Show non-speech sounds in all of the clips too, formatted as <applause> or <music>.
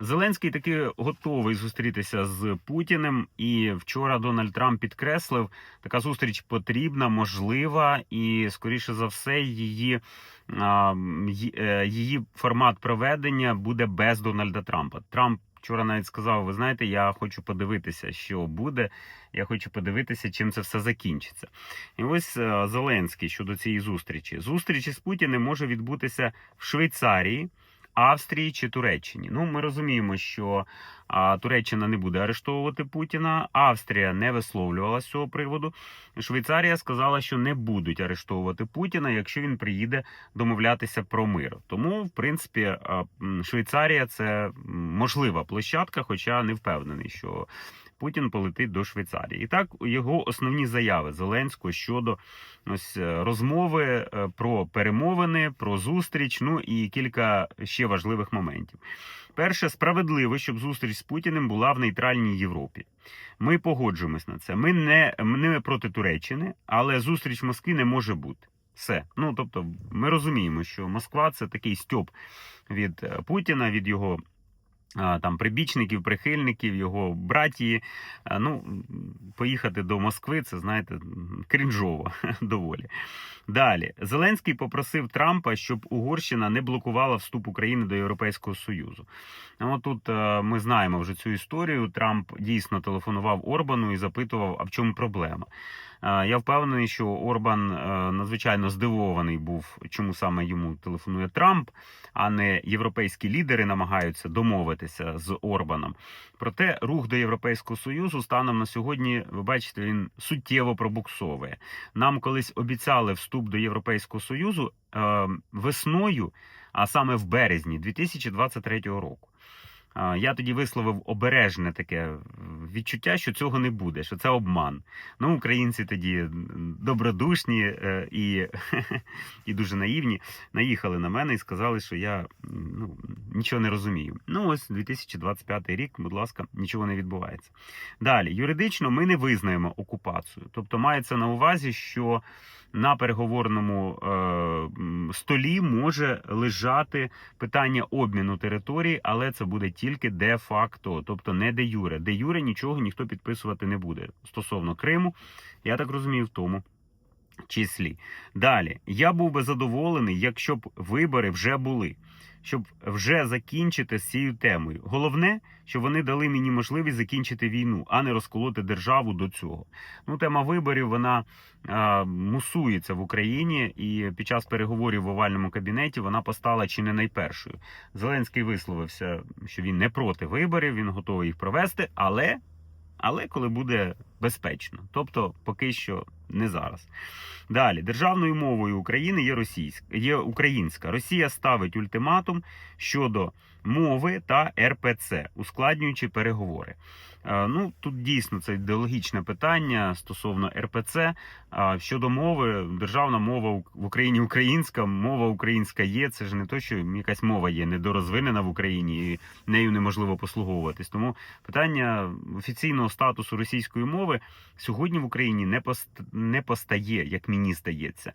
Зеленський таки готовий зустрітися з Путіним. І вчора Дональд Трамп підкреслив, така зустріч потрібна, можлива, і скоріше за все, її, е, її формат проведення буде без Дональда Трампа. Трамп вчора навіть сказав: ви знаєте, я хочу подивитися, що буде. Я хочу подивитися, чим це все закінчиться. І ось е, Зеленський щодо цієї зустрічі. Зустріч із Путіним може відбутися в Швейцарії. Австрії чи Туреччині. Ну, ми розуміємо, що а, Туреччина не буде арештовувати Путіна. Австрія не висловлювала з цього приводу. Швейцарія сказала, що не будуть арештовувати Путіна, якщо він приїде домовлятися про мир. Тому, в принципі, Швейцарія це можлива площадка, хоча не впевнений, що. Путін полетить до Швейцарії. І так його основні заяви Зеленського щодо ось е, розмови е, про перемовини, про зустріч. Ну і кілька ще важливих моментів. Перше, справедливо, щоб зустріч з Путіним була в нейтральній Європі. Ми погоджуємось на це. Ми не, не проти Туреччини, але зустріч в Москві не може бути. Все. Ну тобто, ми розуміємо, що Москва це такий стьоп від е, Путіна, від його. Там прибічників, прихильників, його братії. Ну, поїхати до Москви, це знаєте, крінжово <laughs> доволі. Далі Зеленський попросив Трампа, щоб Угорщина не блокувала вступ України до Європейського Союзу. Ну, тут е, ми знаємо вже цю історію. Трамп дійсно телефонував Орбану і запитував, а в чому проблема. Я впевнений, що Орбан е, надзвичайно здивований був, чому саме йому телефонує Трамп, а не європейські лідери намагаються домовитися з Орбаном. Проте рух до Європейського союзу станом на сьогодні, ви бачите, він суттєво пробуксовує. Нам колись обіцяли вступ до Європейського союзу е, весною, а саме в березні 2023 року. Я тоді висловив обережне таке відчуття, що цього не буде, що це обман. Ну, українці тоді добродушні е, і, <laughs> і дуже наївні наїхали на мене і сказали, що я ну, нічого не розумію. Ну, ось 2025 рік, будь ласка, нічого не відбувається. Далі, юридично ми не визнаємо окупацію. Тобто мається на увазі, що на переговорному е, столі може лежати питання обміну територій, але це буде тільки де-факто, тобто не де юре. Де юре нічого ніхто підписувати не буде стосовно Криму. Я так розумію, в тому числі. Далі, я був би задоволений, якщо б вибори вже були, щоб вже закінчити з цією темою. Головне, щоб вони дали мені можливість закінчити війну, а не розколоти державу до цього. Ну, тема виборів вона е, мусується в Україні, і під час переговорів в овальному кабінеті вона постала чи не найпершою. Зеленський висловився, що він не проти виборів, він готовий їх провести, але, але коли буде безпечно, тобто поки що не зараз. Далі державною мовою України є російська, є українська. Росія ставить ультиматум щодо мови та РПЦ, ускладнюючи переговори. Е, Ну тут дійсно це ідеологічне питання стосовно РПЦ. А щодо мови, державна мова в Україні українська, мова українська є. Це ж не то, що якась мова є недорозвинена в Україні і нею неможливо послуговуватись. Тому питання офіційного статусу російської мови сьогодні в Україні не пост- не постає, як мені здається.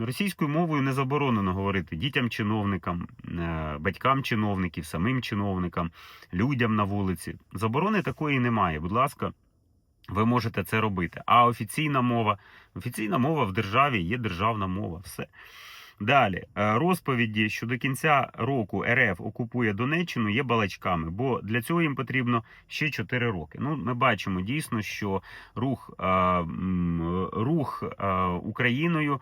Російською мовою не заборонено говорити дітям-чиновникам, е, батькам чиновників, самим чиновникам, людям на вулиці. Заборони такої немає. Будь ласка. Ви можете це робити. А офіційна мова, офіційна мова в державі є державна мова. Все. Далі, Е, розповіді, що до кінця року РФ окупує Донеччину, є балачками, бо для цього їм потрібно ще 4 роки. Ну, ми бачимо дійсно, що рух, е, рух е, Україною.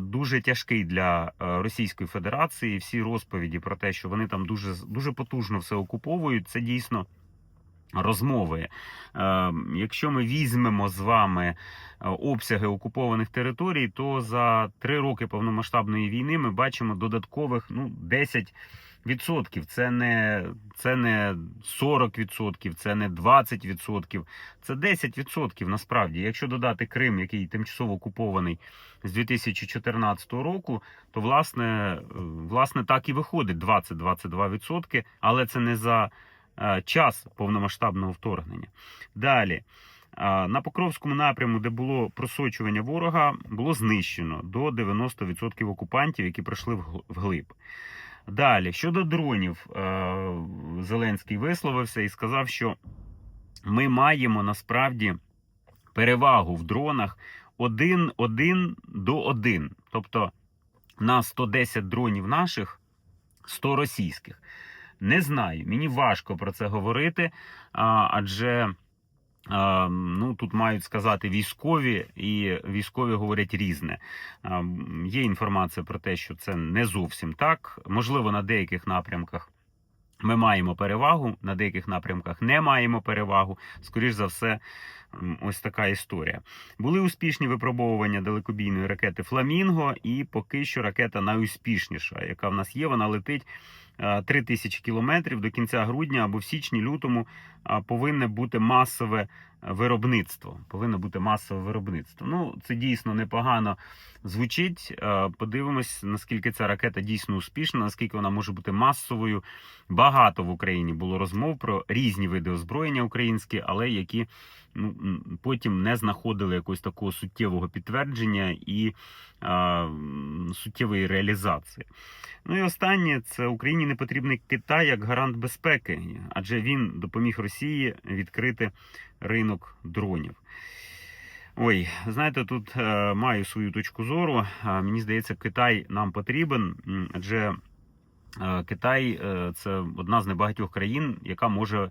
Дуже тяжкий для Російської Федерації. Всі розповіді про те, що вони там дуже дуже потужно все окуповують, це дійсно розмови. Е, Якщо ми візьмемо з вами е, обсяги окупованих територій, то за три роки повномасштабної війни ми бачимо додаткових ну 10 Відсотків це не це не 40 відсотків, це не 20 відсотків, це 10 відсотків насправді. Якщо додати Крим, який тимчасово окупований з 2014 року, то власне, е, власне так і виходить 20-22 відсотки, але це не за час повномасштабного вторгнення. Далі. На Покровському напряму, де було просочування ворога, було знищено до 90% окупантів, які прийшли вглиб. Далі, щодо дронів, е, Зеленський висловився і сказав, що ми маємо насправді перевагу в дронах один, один до один. Тобто на 110 дронів наших, 100 російських. Не знаю, мені важко про це говорити, адже ну, тут мають сказати військові, і військові говорять різне. Є інформація про те, що це не зовсім так. Можливо, на деяких напрямках ми маємо перевагу, на деяких напрямках не маємо перевагу. Скоріш за все, ось така історія. Були успішні випробовування далекобійної ракети Фламінго, і поки що ракета найуспішніша, яка в нас є, вона летить. 3 тисячі кілометрів до кінця грудня або в січні-лютому повинне бути масове виробництво. Повинно бути масове виробництво. Ну, це дійсно непогано звучить. Е, Подивимось, наскільки ця ракета дійсно успішна, наскільки вона може бути масовою. Багато в Україні було розмов про різні види озброєння українські, але які ну, потім не знаходили якогось такого суттєвого підтвердження і е, м, суттєвої реалізації. Ну і останнє це Україні не потрібний Китай як гарант безпеки, адже він допоміг Росії відкрити ринок дронів. Ой, знаєте, тут е, маю свою точку зору. Е, мені здається, Китай нам потрібен, адже е, Китай це одна з небагатьох країн, яка може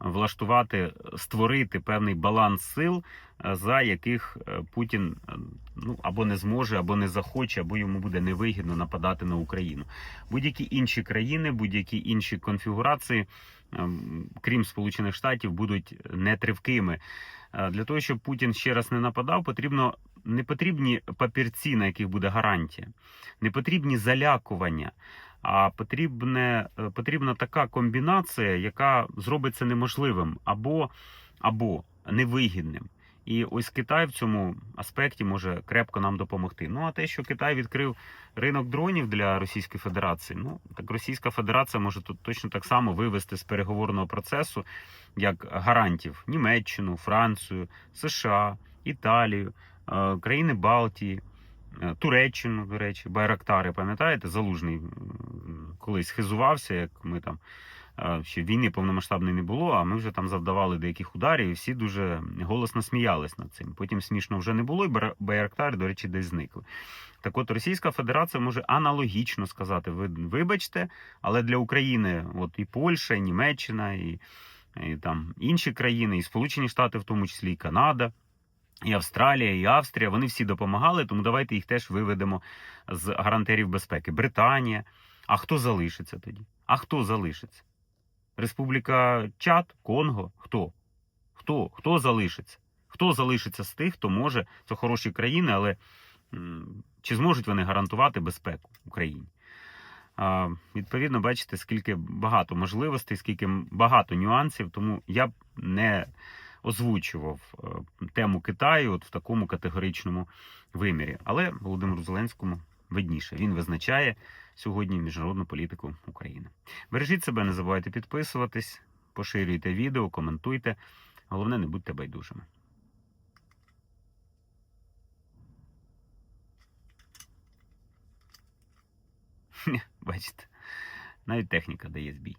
влаштувати, створити певний баланс сил, е, за яких е, Путін е, ну або не зможе, або не захоче, або йому буде невигідно нападати на Україну. Будь-які інші країни, будь-які інші конфігурації, ем, крім Сполучених Штатів, будуть нетривкими. Для того, щоб Путін ще раз не нападав, потрібно не потрібні папірці, на яких буде гарантія, не потрібні залякування, а потрібне, е, потрібна така комбінація, яка зробить це неможливим або, або невигідним. І ось Китай в цьому аспекті може крепко нам допомогти. Ну а те, що Китай відкрив ринок дронів для Російської Федерації, ну так Російська Федерація може тут точно так само вивести з переговорного процесу як гарантів Німеччину, Францію, США, Італію, е, країни Балтії, Туреччину, до речі, Байрактари, пам'ятаєте, залужний колись хизувався, як ми там. е, Ще війни повномасштабної не було, а ми вже там завдавали деяких ударів, і всі дуже голосно сміялись над цим. Потім смішно вже не було, і Байр- Байрактари, до речі, десь зникли. Так от Російська Федерація може аналогічно сказати: ви вибачте, але для України, от і Польща, і Німеччина, і, і там інші країни, і Сполучені Штати, в тому числі і Канада, і Австралія, і Австрія, вони всі допомагали, тому давайте їх теж виведемо з гарантерів безпеки. Британія. А хто залишиться тоді? А хто залишиться? Республіка Чад, Конго? Хто? Хто? Хто залишиться? Хто залишиться з тих, хто може? Це хороші країни, але чи зможуть вони гарантувати безпеку Україні? А, відповідно, бачите, скільки багато можливостей, скільки багато нюансів, тому я не озвучував е, тему Китаю от в такому категоричному вимірі. Але Володимиру Зеленському видніше. Він визначає сьогодні міжнародну політику України. Бережіть себе, не забувайте підписуватись, поширюйте відео, коментуйте. Головне, не будьте байдужими. Бачите, навіть техніка дає збій.